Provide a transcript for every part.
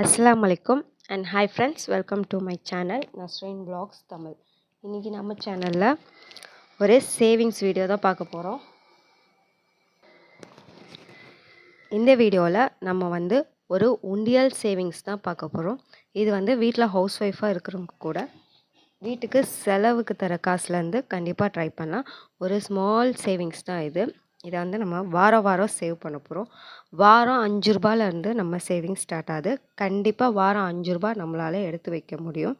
அஸ்லாம் அலைக்கும் and hi friends welcome to my channel Nasreen blogs Tamil இன்றைக்கி நம்ம சேனலில் ஒரு சேவிங்ஸ் வீடியோ தான் பார்க்க போகிறோம் இந்த வீடியோவில் நம்ம வந்து ஒரு உண்டியல் சேவிங்ஸ் தான் பார்க்க போகிறோம் இது வந்து வீட்டில் ஹவுஸ் ஒய்ஃபாக இருக்கிறவங்க கூட வீட்டுக்கு செலவுக்கு தர காசுலேருந்து கண்டிப்பாக ட்ரை பண்ணலாம். ஒரு ஸ்மால் சேவிங்ஸ் தான் இது. இதை வந்து நம்ம வாரம் வாரம் சேவ் பண்ண போகிறோம் வாரம் அஞ்சு ரூபாயிலேருந்து நம்ம சேவிங்ஸ் ஸ்டார்ட் ஆகுது. கண்டிப்பாக வாரம் அஞ்சு ரூபா நம்மளால் எடுத்து வைக்க முடியும்.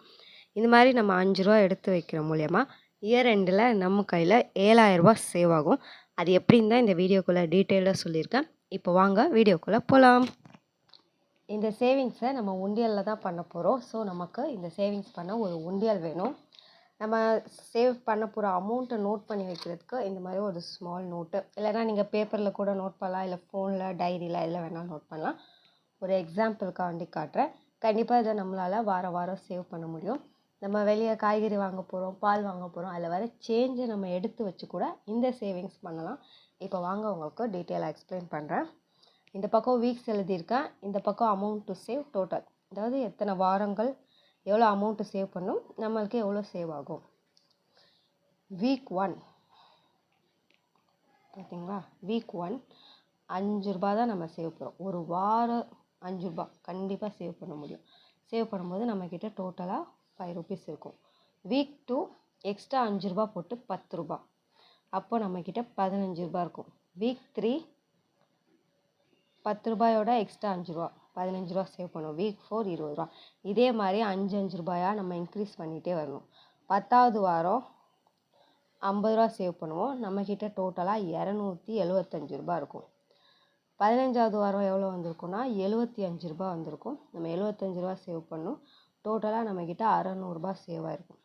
இந்த மாதிரி நம்ம அஞ்சு ரூபா எடுத்து வைக்கிற மூலயமா இயர் எண்டில் நம்ம கையில் ஏழாயிரரூபா சேவ் ஆகும். அது எப்படின்னு தான் இந்த வீடியோக்குள்ளே டீட்டெயிலாக சொல்லியிருக்கேன். இப்போ வாங்க வீடியோக்குள்ளே போகலாம் இந்த சேவிங்ஸை நம்ம உண்டியலில் தான் பண்ண போகிறோம் ஸோ நமக்கு இந்த சேவிங்ஸ் பண்ண ஒரு உண்டியல் வேணும். நம்ம சேவ் பண்ண போகிற அமௌண்ட்டை நோட் பண்ணி வைக்கிறதுக்கு இந்த மாதிரி ஒரு ஸ்மால் நோட்டு இல்லைனா நீங்கள் பேப்பரில் கூட நோட் பண்ணலாம் இல்லை ஃபோனில் டைரியில் எதில் வேணாலும் நோட் பண்ணலாம். ஒரு எக்ஸாம்பிளுக்காண்டி காட்டுறேன். கண்டிப்பாக இதை நம்மளால் வாரம் வாரம் சேவ் பண்ண முடியும். நம்ம வெளியே காய்கறி வாங்க போகிறோம் பால் வாங்க போகிறோம் அதில் வர சேஞ்சை நம்ம எடுத்து வச்சு கூட இந்த சேவிங்ஸ் பண்ணலாம். இப்போ வாங்க உங்களுக்கு டீட்டெயிலாக எக்ஸ்பிளைன் பண்ணுறேன் இந்த பக்கம் வீக்ஸ் எழுதியிருக்கேன். இந்த பக்கம் அமௌண்ட் டு சேவ் டோட்டல் அதாவது எத்தனை வாரங்கள் எவ்வளோ அமௌண்ட்டு சேவ் பண்ணும்? நம்மளுக்கு எவ்வளோ சேவ் ஆகும்? வீக் ஒன் பார்த்தீங்களா வீக் ஒன் அஞ்சு ரூபா தான் நம்ம சேவ் பண்ணுறோம் ஒரு வாரம் அஞ்சு ரூபா கண்டிப்பாக சேவ் பண்ண முடியும். சேவ் பண்ணும்போது நம்மக்கிட்ட டோட்டலாக ஃபைவ் ருபீஸ் இருக்கும். வீக் டூ எக்ஸ்ட்ரா அஞ்சு ரூபா போட்டு பத்து ரூபா அப்போ நம்மக்கிட்ட பதினஞ்சு ரூபா இருக்கும். வீக் த்ரீ பத்து ரூபாயோட எக்ஸ்ட்ரா அஞ்சு ரூபா பதினஞ்சு ரூபா சேவ் பண்ணுவோம். வீக் ஃபோர் இருபது ரூபா. இதே மாதிரி அஞ்சு அஞ்சு ரூபாயாக நம்ம இன்க்ரீஸ் பண்ணிகிட்டே வரணும். பத்தாவது வாரம் ஐம்பது ரூபா சேவ் பண்ணுவோம். நம்மக்கிட்ட டோட்டலாக இரநூத்தி எழுபத்தஞ்சு ரூபா இருக்கும். பதினஞ்சாவது வாரம் எவ்வளோ வந்திருக்கும்னா எழுபத்தி அஞ்சு ரூபா வந்திருக்கும். நம்ம எழுபத்தஞ்சு ரூபா சேவ் பண்ணோம். டோட்டலாக நம்மக்கிட்ட அறநூறுபா சேவ் ஆகிருக்கும்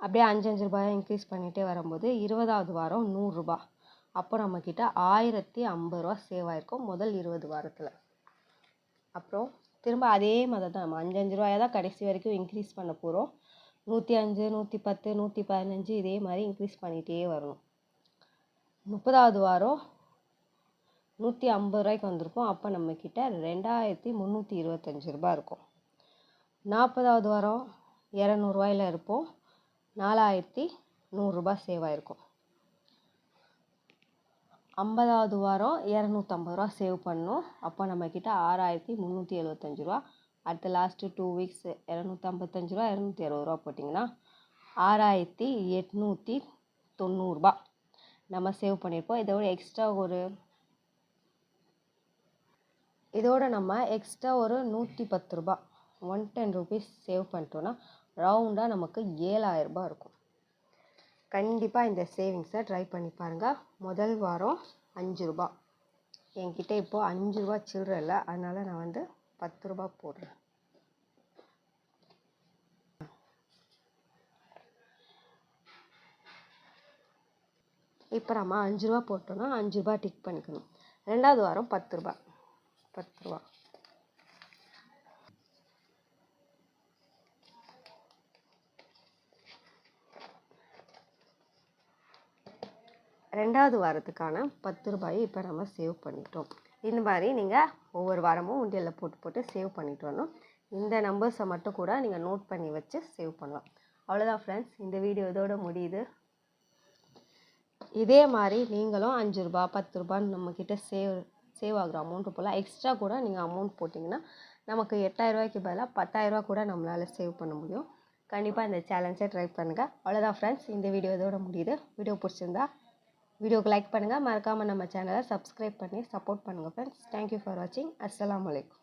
அப்படியே அஞ்சு அஞ்சு ரூபாயாக இன்க்ரீஸ் பண்ணிகிட்டே வரும்போது இருபதாவது வாரம் நூறுரூபா அப்போ நம்மக்கிட்ட ஆயிரத்தி ஐம்பது ரூபா சேவ் ஆகிருக்கும் முதல் இருபது வாரத்தில். அப்புறம் திரும்ப அதே மாதிரி தான் நம்ம அஞ்சு அஞ்சு ரூபாயை தான் கடைசி வரைக்கும் இன்க்ரீஸ் பண்ண போகிறோம் நூற்றி அஞ்சு நூற்றி பத்து நூற்றி பதினஞ்சு இதே மாதிரி இன்க்ரீஸ் பண்ணிகிட்டே வரணும். முப்பதாவது வாரம் நூற்றி ஐம்பது ரூபாய்க்கு வந்திருப்போம் அப்போ நம்மக்கிட்ட ரெண்டாயிரத்தி முந்நூற்றி இருபத்தஞ்சி ரூபா இருக்கும். நாற்பதாவது வாரம் இரநூறுவாயில் இருப்போம். நாலாயிரத்தி நூறுரூபா சேவ் ஆகிருக்கும் ஐம்பதாவது வாரம் இரநூத்தம்பது ரூபா சேவ் பண்ணோம். அப்போ நம்மக்கிட்ட ஆறாயிரத்தி முந்நூற்றி எழுபத்தஞ்சி ரூபா. அடுத்த லாஸ்ட்டு டூ வீக்ஸ் இரநூத்தம்பத்தஞ்சு ரூபா இரநூத்தி அறுபது ரூபா போட்டிங்கன்னா ஆறாயிரத்தி எட்நூற்றி தொண்ணூறுரூபா நம்ம சேவ் பண்ணியிருப்போம். இதோட எக்ஸ்ட்ரா ஒரு இதோட நம்ம எக்ஸ்ட்ரா ஒரு நூற்றி பத்து ரூபா ஒன் டென் ருபீஸ் சேவ் பண்ணிட்டோன்னா ரவுண்டாக நமக்கு ஏழாயிரரூபா இருக்கும். கண்டிப்பாக இந்த சேவிங்ஸை ட்ரை பண்ணி பாருங்கள் முதல் வாரம் அஞ்சு ரூபா. என்கிட்ட இப்போது அஞ்சு ரூபா சில்லற இல்லை. அதனால் நான் வந்து பத்து ரூபா போடுறேன். இப்போ நம்ம அஞ்சு ரூபா போட்டோன்னா அஞ்சு ரூபா டிக் பண்ணிக்கணும். ரெண்டாவது வாரம் பத்து ரூபா. பத்து ரூபா. ரெண்டாவது வாரத்துக்கான பத்து ரூபாயை இப்போ நம்ம சேவ் பண்ணிட்டோம். இந்த மாதிரி நீங்கள் ஒவ்வொரு வாரமும் உண்டியலில் போட்டு போட்டு சேவ் பண்ணிட்டு வரணும். இந்த நம்பர்ஸை மட்டும் கூட நீங்கள் நோட் பண்ணி வச்சு சேவ் பண்ணலாம். அவ்வளோதான் ஃப்ரெண்ட்ஸ் இந்த வீடியோ இதோட முடியுது. இதே மாதிரி நீங்களும் அஞ்சு ரூபா பத்து ரூபான்னு நம்மக்கிட்ட சேவ் சேவ் ஆகுற அமௌண்ட்டு போல் எக்ஸ்ட்ரா கூட நீங்கள் அமௌண்ட் போட்டிங்கன்னா நமக்கு எட்டாயிரரூவாய்க்கு பதிலாக பத்தாயிரரூவா கூட நம்மளால் சேவ் பண்ண முடியும். கண்டிப்பாக இந்த சேலஞ்சை ட்ரை பண்ணுங்கள் அவ்வளோதான் ஃப்ரெண்ட்ஸ் இந்த வீடியோ இதோட முடியுது. வீடியோ பிடிச்சிருந்தா வீடியோக்கு லைக் பண்ணுங்கள் மறக்காமல் நம்ம சேனலை சப்ஸ்கிரைப் பண்ணி சப்போர்ட் பண்ணுங்கள் ஃப்ரெண்ட்ஸ் தேங்க்யூ ஃபார் வாட்சிங் அஸ்லாம் வலைக்கம்